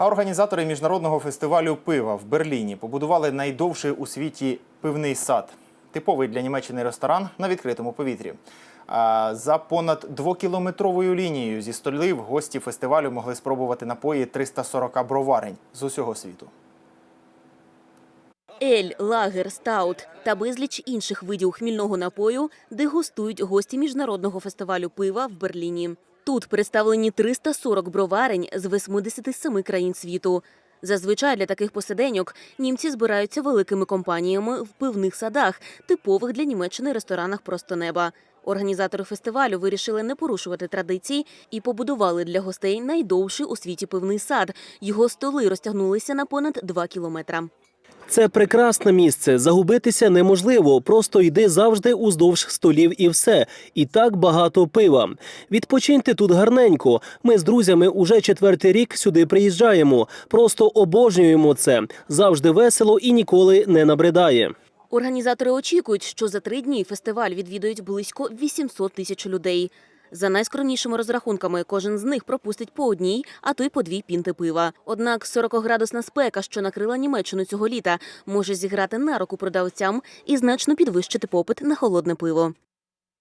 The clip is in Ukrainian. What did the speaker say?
А організатори міжнародного фестивалю пива в Берліні побудували найдовший у світі пивний сад. Типовий для Німеччини ресторан на відкритому повітрі. За понад двокілометровою лінією зі столів гості фестивалю могли спробувати напої 340 броварень з усього світу. Ель, лагер, стаут та безліч інших видів хмільного напою дегустують гості міжнародного фестивалю пива в Берліні. Тут представлені 340 броварень з 87 країн світу. Зазвичай для таких посиденьок німці збираються великими компаніями в пивних садах, типових для Німеччини ресторанах просто неба. Організатори фестивалю вирішили не порушувати традиції і побудували для гостей найдовший у світі пивний сад. Його столи розтягнулися на понад 2 кілометра. Це прекрасне місце. Загубитися неможливо. Просто йди завжди уздовж столів і все. І так багато пива. Відпочиньте тут гарненько. Ми з друзями уже четвертий рік сюди приїжджаємо. Просто обожнюємо це. Завжди весело і ніколи не набридає. Організатори очікують, що за три дні фестиваль відвідують близько 800 тисяч людей. За найскромнішими розрахунками, кожен з них пропустить по одній, а то й по дві пінти пива. Однак 40-градусна спека, що накрила Німеччину цього літа, може зіграти на руку продавцям і значно підвищити попит на холодне пиво.